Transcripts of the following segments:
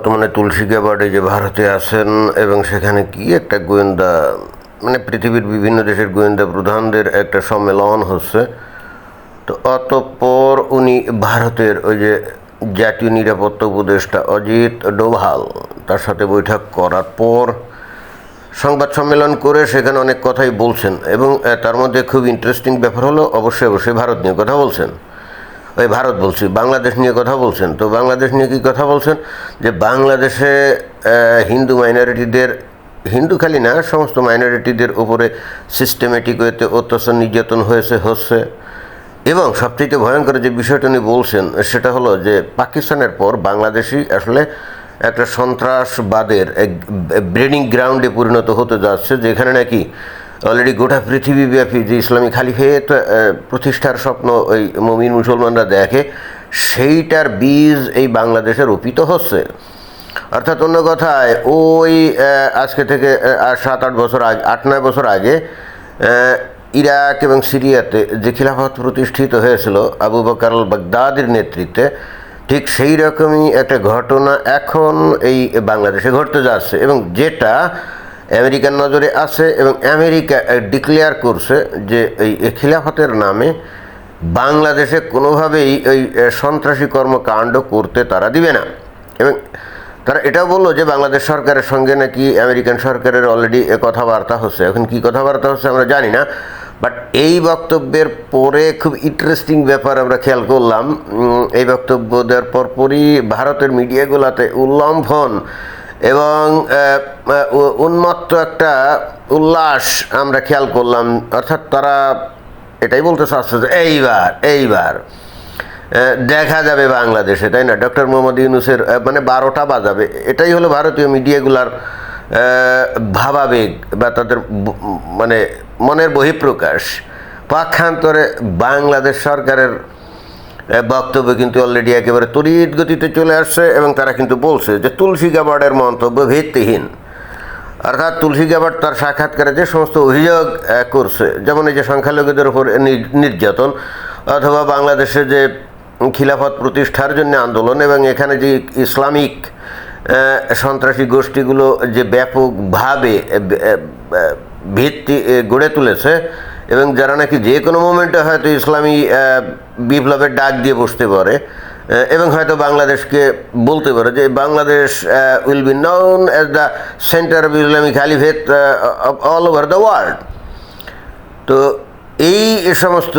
বর্তমানে তুলসী গ্যাবার্ডে যে ভারতে আছেন এবং সেখানে কি একটা গোয়েন্দা মানে পৃথিবীর বিভিন্ন দেশের গোয়েন্দা প্রধানদের একটা সম্মেলন হচ্ছে, তো অতঃপর উনি ভারতের ওই যে জাতীয় নিরাপত্তা উপদেষ্টা অজিত ডোভাল তার সাথে বৈঠক করার পর সংবাদ সম্মেলন করে সেখানে অনেক কথাই বলছেন এবং তার মধ্যে খুব ইন্টারেস্টিং ব্যাপার হলো অবশ্যই অবশ্যই ভারত নিয়ে কথা বলছেন। ওই ভারত বলছি, বাংলাদেশ নিয়ে কথা বলছেন? তো বাংলাদেশ নিয়ে কি কথা বলছেন? যে বাংলাদেশে হিন্দু মাইনরিটিদের, হিন্দু খালি না, সমস্ত মাইনরিটিদের উপরে সিস্টেমেটিক ওয়েতে অত্যাচার, নির্যাতন হয়েছে, হচ্ছে। এবং সবথেকে ভয়ঙ্কর যে বিষয়টা উনি বলছেন, সেটা হলো যে পাকিস্তানের পর বাংলাদেশই আসলে একটা সন্ত্রাসবাদের ব্রিডিং গ্রাউন্ডে পরিণত হতে যাচ্ছে, যেখানে নাকি অলরেডি গোটা পৃথিবীব্যাপী যে ইসলামী খালিফেত প্রতিষ্ঠার স্বপ্ন ওই মমিন মুসলমানরা দেখে, সেইটার বীজ এই বাংলাদেশে রোপিত হচ্ছে। অর্থাৎ অন্য কথায়, ওই আজকে থেকে সাত আট বছর আগে, আট নয় বছর আগে ইরাক এবং সিরিয়াতে যে খিলাফত প্রতিষ্ঠিত হয়েছিল আবু বকর বাগদাদের নেতৃত্বে, ঠিক সেই রকমই একটা ঘটনা এখন এই বাংলাদেশে ঘটতে যাচ্ছে এবং যেটা আমেরিকার নজরে আছে এবং আমেরিকা ডিক্লেয়ার করছে যে এই খিলাফতের নামে বাংলাদেশে কোনোভাবেই ওই সন্ত্রাসী কর্মকাণ্ড করতে তারা দিবে না। এবং তারা এটাও বলল যে বাংলাদেশ সরকারের সঙ্গে নাকি আমেরিকান সরকারের অলরেডি কথাবার্তা হচ্ছে। এখন কি কথাবার্তা হচ্ছে আমরা জানি না। বাট এই বক্তব্যের পরে খুব ইন্টারেস্টিং ব্যাপার আমরা খেয়াল করলাম। এই বক্তব্য দেওয়ার পরপরই ভারতের মিডিয়াগুলোতে উল্লম্ফন এবং উন্মত্ত একটা উল্লাস আমরা খেয়াল করলাম। অর্থাৎ তারা এটাই বলতে চাচ্ছে যে এইবার এইবার দেখা যাবে বাংলাদেশে, তাই না? ডক্টর মোহাম্মদ ইউনুসের মানে বারোটা বাজাবে, এটাই হলো ভারতীয় মিডিয়াগুলার ভাবাবেগ বা তাদের মানে মনের বহিঃপ্রকাশ। পাক্ষান্তরে বাংলাদেশ সরকারের বক্তব্য কিন্তু অলরেডি একেবারে তড়িৎ গতিতে চলে আসছে এবং তারা কিন্তু বলছে যে তুলসী গাবার্ডের মন্তব্য ভিত্তিহীন। অর্থাৎ তুলসী গাবার্ড তার সাক্ষাৎকারে যে সমস্ত অভিযোগ করছে, যেমন এই যে সংখ্যালঘুদের উপর নির্যাতন অথবা বাংলাদেশে যে খিলাফত প্রতিষ্ঠার জন্য আন্দোলন এবং এখানে যে ইসলামিক সন্ত্রাসী গোষ্ঠীগুলো যে ব্যাপকভাবে ভিত্তি গড়ে তুলেছে এবং যারা নাকি যে কোনো মোমেন্টে হয়তো ইসলামী বিপ্লবের ডাক দিয়ে বসতে পারে এবং হয়তো বাংলাদেশকে বলতে পারে যে Bangladesh will be known as the centre of Islamic caliphate all over the world তো এই সমস্ত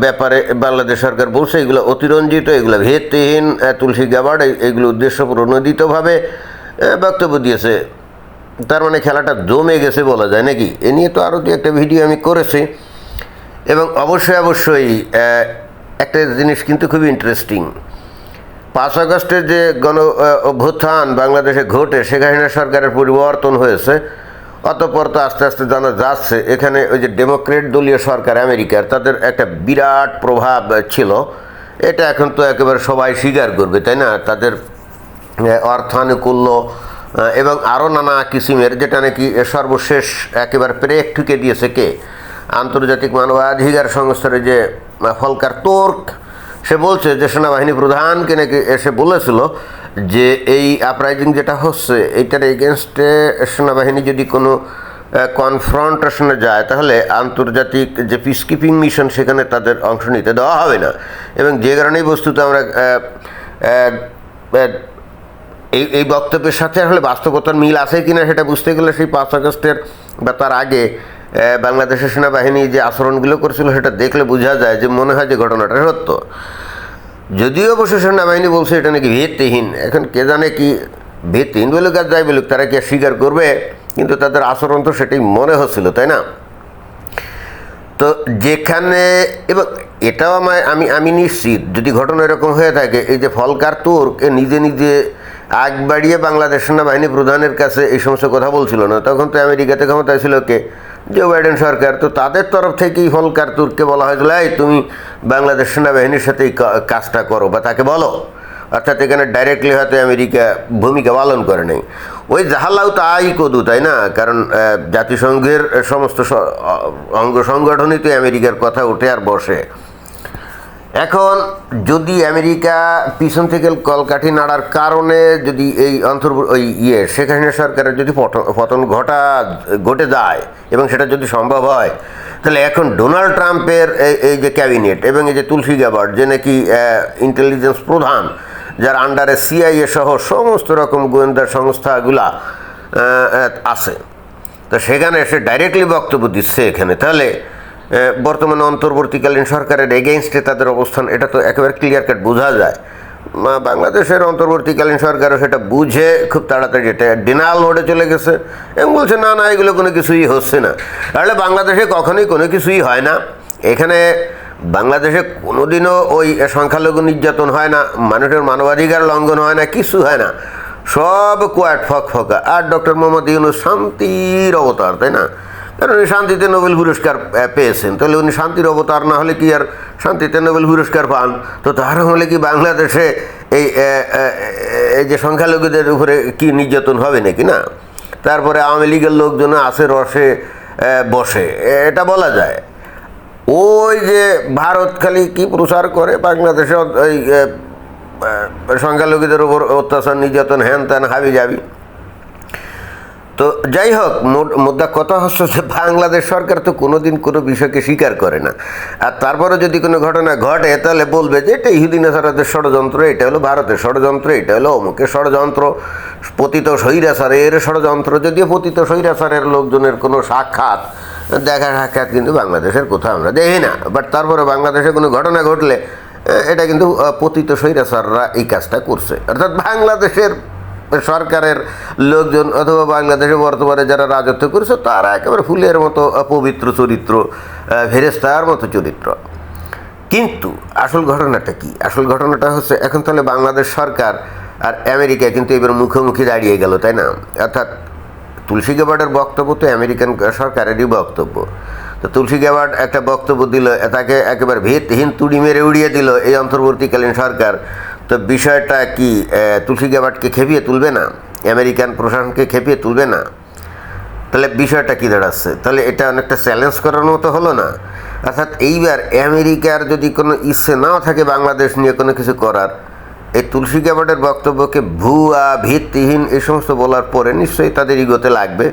ব্যাপারে বাংলাদেশ সরকার বলছে এগুলো অতিরঞ্জিত এগুলো ভিত্তিহীন আহ, তুলসী গাবার্ড এগুলো উদ্দেশ্য প্রণোদিতভাবে বক্তব্য দিয়েছে। তার মানে খেলাটা জমে গেছে বলা যায় নাকি? এ নিয়ে তো আরও দু একটা ভিডিও আমি করেছি। এবং অবশ্যই অবশ্যই একটা জিনিস কিন্তু খুবই ইন্টারেস্টিং পাঁচ আগস্টের যে গণ অভ্যুত্থান বাংলাদেশে ঘটে হাসিনা সরকারের পরিবর্তন হয়েছে। অতঃপর তো আস্তে আস্তে জানা যাচ্ছে, এখানে ওই যে ডেমোক্রেট দলীয় সরকার আমেরিকার, তাদের একটা বিরাট প্রভাব ছিল। এটা এখন তো একেবারে সবাই স্বীকার করবে, তাই না? তাদের অর্থানুকূল্য এবং আরও নানা কিসিমের, যেটা নাকি সর্বশেষ একেবারে প্রেক ঠুকে দিয়েছে কে? আন্তর্জাতিক মানবাধিকার সংস্থার যে ফলকার তোর্ক, সে বলছে যে সেনাবাহিনী প্রধানকে নাকি এসে বলেছিল যে এই আপরাইজিং যেটা হচ্ছে এইটার এগেনস্টে সেনাবাহিনী যদি কোনো কনফ্রন্টেশনে যায়, তাহলে আন্তর্জাতিক যে পিস কিপিং মিশন সেখানে তাদের অংশ নিতে দেওয়া হবে না। এবং যে কারণেই বস্তুতে আমরা এই এই বক্তব্যের সাথে আসলে বাস্তবতার মিল আছে কিনা সেটা বুঝতে গেলে সেই পাঁচ আগস্টের বা তার আগে বাংলাদেশের সেনাবাহিনী যে আচরণগুলো করেছিল সেটা দেখলে বোঝা যায় যে মনে হয় যে ঘটনাটা সত্য। যদিও অবশ্য সেনাবাহিনী বলছে এটা নাকি ভিত্তিহীন। এখন কে জানে কি ভিত্তিহীন বলুক আর যাই বলুক, তারা কি স্বীকার করবে? কিন্তু তাদের আচরণ তো সেটাই মনে হচ্ছিল, তাই না? তো যেখানে, এবং এটাও আমায়, আমি আমি নিশ্চিত যদি ঘটনা এরকম হয়ে থাকে, এই যে ফলকার তুর্ক, এ নিজে নিজে আগ বাড়িয়ে বাংলাদেশ সেনাবাহিনী প্রধানের কাছে এই সমস্ত কথা বলছিল না। তখন তো আমেরিকাতে ক্ষমতায় ছিল কে? জো বাইডেন সরকার। তো তাদের তরফ থেকেই ফলকার তুর্ককে বলা হয়েছিল, এই, তুমি বাংলাদেশ সেনাবাহিনীর সাথে এই কাজটা করো বা তাকে বলো। অর্থাৎ এখানে ডাইরেক্টলি হয়তো আমেরিকা ভূমিকা পালন করে নেই। ওই জাহালাও তাই কদু, তাই না? কারণ জাতিসংঘের সমস্ত অঙ্গ সংগঠনই তো আমেরিকার কথা ওঠে আর বসে। এখন যদি আমেরিকা পিছন থেকে কলকাঠি নাড়ার কারণে যদি এই অন্তর ওই ইয়ে শেখ হাসিনা সরকারের যদি পতন ঘটা, ঘটে যায় এবং সেটা যদি সম্ভব হয়, তাহলে এখন ডোনাল্ড ট্রাম্পের এই যে ক্যাবিনেট এবং এই যে তুলসী গ্যাবার্ড যে নাকি ইন্টেলিজেন্স প্রধান, যার আন্ডারে সিআইএ সহ সমস্ত রকম গোয়েন্দা সংস্থাগুলা আছে। তো সেখানে এসে ডাইরেক্টলি বক্তব্য দিচ্ছে এখানে। তাহলে বর্তমানে অন্তর্বর্তীকালীন সরকারের এগেনস্টে তাদের অবস্থান, এটা তো একেবারে ক্লিয়ার কাট বোঝা যায়। বাংলাদেশের অন্তর্বর্তীকালীন সরকারও সেটা বুঝে খুব তাড়াতাড়ি এটা ডিনাল মোডে চলে গেছে। এবং বলছে, না না, এগুলো কোনো কিছুই হচ্ছে না। তাহলে বাংলাদেশে কখনোই কোনো কিছুই হয় না। এখানে বাংলাদেশে কোনোদিনও ওই সংখ্যালঘু নির্যাতন হয় না, মানুষের মানবাধিকার লঙ্ঘন হয় না, কিছু হয় না। সব কোয়াট ফক ফকা। আর ডক্টর মোহাম্মদ ইউনুস শান্তির অবতার, তাই না? কারণ উনি শান্তিতে নোবেল পুরস্কার পেয়েছেন। তাহলে উনি শান্তির অবতার না হলে কি আর শান্তিতে নোবেল পুরস্কার পান? তো তার হলে কি বাংলাদেশে এই এই যে সংখ্যালঘুদের উপরে কি নির্যাতন হবে নাকি, না? তারপরে আওয়ামী লীগের লোকজন আসে, রসে বসে। এটা বলা যায়। ওই যে ভারত খালি কি প্রচার করে? বাংলাদেশে ওই সংখ্যালঘুদের উপর অত্যাচার, নির্যাতন হ্যান ত্যান হাবি যাবি তো যাই হোক মুদ্রা কথা হচ্ছে যে বাংলাদেশ সরকার তো কোনোদিন কোনো বিষয়কে স্বীকার করে না। আর তারপরে যদি কোনো ঘটনা ঘটে, তাহলে বলবে যে এটা ইহুদিন আসারাদের ষড়যন্ত্র, এটা হলো ভারতের ষড়যন্ত্র, এটা হলো অমুকের ষড়যন্ত্র, পতিত স্বৈরাচারের ষড়যন্ত্র। যদিও পতিত স্বৈরাচারের লোকজনের কোনো সাক্ষাৎ, দেখা সাক্ষাৎ কিন্তু বাংলাদেশের কোথাও আমরা দেখি না। বাট তারপরে বাংলাদেশে কোনো ঘটনা ঘটলে এটা কিন্তু পতিত স্বৈরাচাররা এই কাজটা করছে। অর্থাৎ বাংলাদেশের সরকারের লোকজন অথবা বাংলাদেশে বর্তমানে যারা রাজত্ব করেছে তারা একেবারে ফুলের মতো পবিত্র চরিত্র আহ, ফেরেস্তার মতো চরিত্র। কিন্তু আসল ঘটনাটা কি? আসল ঘটনাটা হচ্ছে এখন তাহলে বাংলাদেশ সরকার আর আমেরিকা কিন্তু এবার মুখোমুখি দাঁড়িয়ে গেল তাই না? অর্থাৎ তুলসী গ্যাবার্ডের বক্তব্য তো আমেরিকান সরকারেরই বক্তব্য। তো তুলসী গ্যাবার্ড একটা বক্তব্য দিল তাকে একেবারে ভিত্তিহীন তুড়ি মেরে উড়িয়ে দিল এই অন্তর্বর্তীকালীন সরকার। তো বিষয়টা কি তুলসী গ্যাবার্ডকে খেপিয়ে তুলবে না? আমেরিকান প্রশাসনকে খেপিয়ে তুলবে না? তাহলে বিষয়টা কী দাঁড়াচ্ছে? তাহলে এটা অনেকটা চ্যালেঞ্জ করার মতো হলো না? অর্থাৎ এইবার আমেরিকার যদি কোনো ইচ্ছে নাও থাকে বাংলাদেশ নিয়ে কোনো কিছু করার, এই তুলসী গ্যাবার্ডের বক্তব্যকে ভুয়া, ভিত্তিহীন এই সমস্ত বলার পরে নিশ্চয়ই তাদের ইগোতে লাগবে।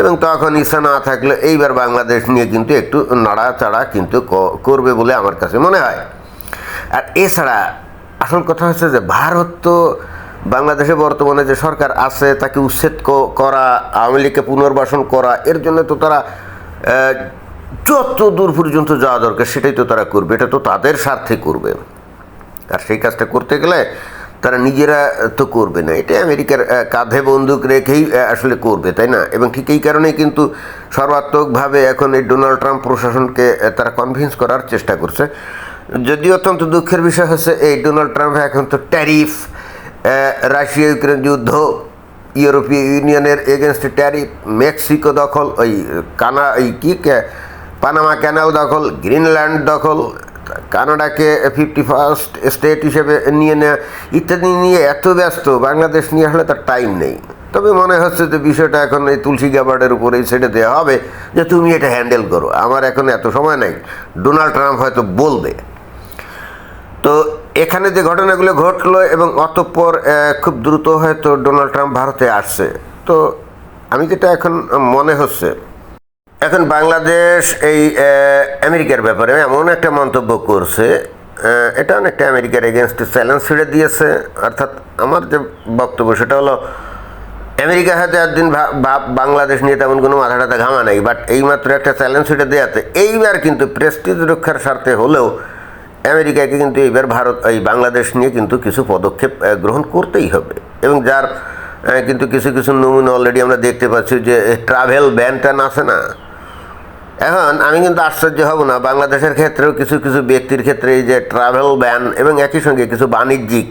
এবং তখন ইচ্ছা না থাকলে এইবার বাংলাদেশ নিয়ে কিন্তু একটু নাড়াচাড়া কিন্তু করবে বলে আমার কাছে মনে হয়। আর এছাড়া আসল কথা হচ্ছে যে ভারত তো বাংলাদেশে বর্তমানে যে সরকার আছে, তাকে উচ্ছেদ করা, আওয়ামী লীগকে পুনর্বাসন করা, এর জন্য তো তারা যত দূর পর্যন্ত যাওয়া দরকার সেটাই তো তারা করবে। এটা তো তাদের স্বার্থে করবে। আর সেই কাজটা করতে গেলে তারা নিজেরা তো করবে না। এটা আমেরিকার কাঁধে বন্দুক রেখেই আসলে করবে, তাই না? এবং ঠিক এই কারণেই কিন্তু সর্বাত্মকভাবে এখন এই ডোনাল্ড ট্রাম্প প্রশাসনকে তারা কনভিন্স করার চেষ্টা করছে। যদিও অত্যন্ত দুঃখের বিষয় হচ্ছে এই ডোনাল্ড ট্রাম্প এখন তো ট্যারিফ রাশিয়া ইউক্রেন যুদ্ধ, ইউরোপীয় ইউনিয়নের এগেনস্টে ট্যারিফ, মেক্সিকো দখল, ওই কানা এই কী পানামা ক্যানাল দখল, গ্রিনল্যান্ড দখল, কানাডাকে ফিফটি ফার্স্ট স্টেট হিসেবে নিয়ে নেওয়া ইত্যাদি নিয়ে এত ব্যস্ত, বাংলাদেশ নিয়ে আসলে তার টাইম নেই। তবে মনে হচ্ছে যে বিষয়টা এখন এই তুলসী গ্যাবার্ডের উপরেই ছেড়ে দেওয়া হবে যে তুমি এটা হ্যান্ডেল করো। আমার এখন এত সময় নাই। ডোনাল্ড ট্রাম্প হয়তো বলবে। তো এখানে যে ঘটনাগুলো ঘটলো এবং অতঃপর খুব দ্রুত হয়তো ডোনাল্ড ট্রাম্প ভারতে আসছে। তো আমি যেটা এখন মনে হচ্ছে, এখন বাংলাদেশ এই আমেরিকার ব্যাপারে এমন একটা মন্তব্য করছে এটা অনেকটা আমেরিকার এগেনস্টে চ্যালেঞ্জ ছেড়ে দিয়েছে। অর্থাৎ আমার যে বক্তব্য সেটা হলো, আমেরিকা হয়তো একদিন বাংলাদেশ নিয়ে তেমন কোনো মাথা টাথা ঘামা নেই বাট এইমাত্র একটা চ্যালেঞ্জ সেটা দেওয়াতে এইবার কিন্তু প্রেস্টিজ রক্ষার স্বার্থে হলেও আমেরিকাকে কিন্তু এবার ভারত, এই বাংলাদেশ নিয়ে কিন্তু কিছু পদক্ষেপ গ্রহণ করতেই হবে। এবং যার কিন্তু কিছু কিছু নমুনা অলরেডি আমরা দেখতে পাচ্ছি যে ট্রাভেল ব্যান ট্যান আছে না। এখন আমি কিন্তু আশ্চর্য হব না, বাংলাদেশের ক্ষেত্রেও কিছু কিছু ব্যক্তির ক্ষেত্রে এই যে ট্রাভেল ব্যান এবং একই সঙ্গে কিছু বাণিজ্যিক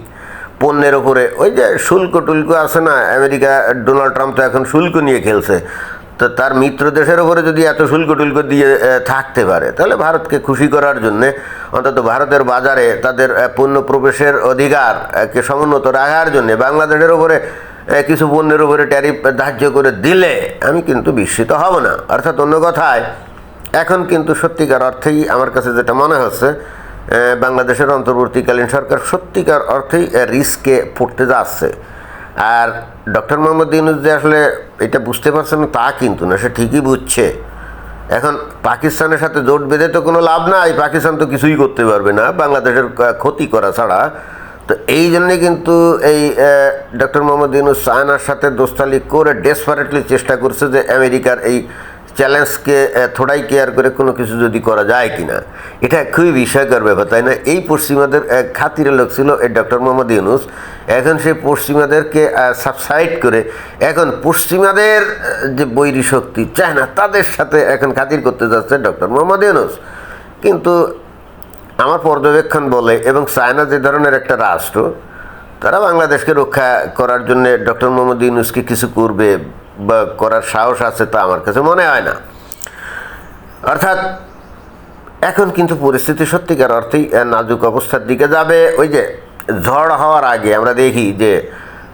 পণ্যের ওপরে ওই যে শুল্ক টুল্ক আছে না, আমেরিকা, ডোনাল্ড ট্রাম্প তো এখন শুল্ক নিয়ে খেলছে। তো তার মিত্র দেশের ওপরে যদি এত শুল্ক টুল্ক দিয়ে থাকতে পারে, তাহলে ভারতকে খুশি করার জন্যে অন্তত ভারতের বাজারে তাদের পণ্য প্রবেশের অধিকারকে সমুন্নত রাখার জন্যে বাংলাদেশের ওপরে কিছু পণ্যের উপরে ট্যারিফ ধার্য করে দিলে আমি কিন্তু বিস্মিত হব না। অর্থাৎ অন্য কথায়, এখন কিন্তু সত্যিকার অর্থেই আমার কাছে যেটা মনে হচ্ছে বাংলাদেশের অন্তর্বর্তীকালীন সরকার সত্যিকার অর্থেই রিস্কে পড়তে যাচ্ছে। আর ডক্টর মোহাম্মদ ইউনুস যে আসলে এটা বুঝতে পারছে না তা কিন্তু না, সে ঠিকই বুঝছে। এখন পাকিস্তানের সাথে জোট বেঁধে তো কোনো লাভ নাই, পাকিস্তান তো কিছুই করতে পারবে না, বাংলাদেশের ক্ষতি করা ছাড়া। তো এই জন্যে কিন্তু এই ডক্টর মোহাম্মদ ইউনুস চায়নার সাথে দোস্তালি করে ডেসপারেটলি চেষ্টা করছে যে আমেরিকার এই চ্যালেঞ্জকে থোড়াই কেয়ার করে কোনো কিছু যদি করা যায় কি না এটা খুবই বিষয়কর ব্যাপার, তাই না? এই পশ্চিমাদের খাতিরে লোক ছিল এই ডক্টর মোহাম্মদ ইউনুস। এখন সেই পশ্চিমাদেরকে সাবসাইড করে এখন পশ্চিমাদের যে বৈরী শক্তি, চায়না, তাদের সাথে এখন খাতির করতে যাচ্ছে ডক্টর মোহাম্মদ ইউনুস। কিন্তু আমার পর্যবেক্ষণ বলে এবং চায়না যে ধরনের একটা রাষ্ট্র, তারা বাংলাদেশকে রক্ষা করার জন্য ডক্টর মোহাম্মদ ইউনুসকে কিছু করবে করার সাহস আছে তা আমার কাছে মনে হয় না। অর্থাৎ, এখন কিন্তু পরিস্থিতি সত্যিকার অর্থেই নাজুক অবস্থার দিকে যাবে। ওই যে ঝড় হওয়ার আগে আমরা দেখি যে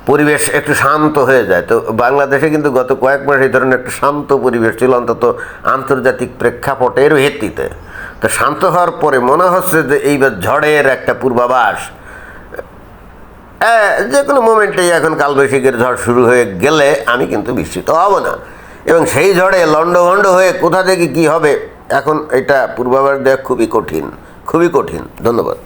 পরিবেশ একটু শান্ত হয়ে যায়। তো বাংলাদেশে কিন্তু গত কয়েক মাস এই ধরনের একটা শান্ত পরিবেশ ছিল, অন্তত আন্তর্জাতিক প্রেক্ষাপটের ভিত্তিতে। তো শান্ত হওয়ার পরে মনে হচ্ছে যে এইবার ঝড়ের একটা পূর্বাভাস যে কোনো মোমেন্টেই এখন কালবৈশাখীর ঝড় শুরু হয়ে গেলে আমি কিন্তু বিস্মিত হব না। এবং সেই ঝড়ে লণ্ডভণ্ড হয়ে কোথা থেকে কি হবে, এখন এটা পূর্বাভাস দেওয়া খুবই কঠিন খুবই কঠিন। ধন্যবাদ।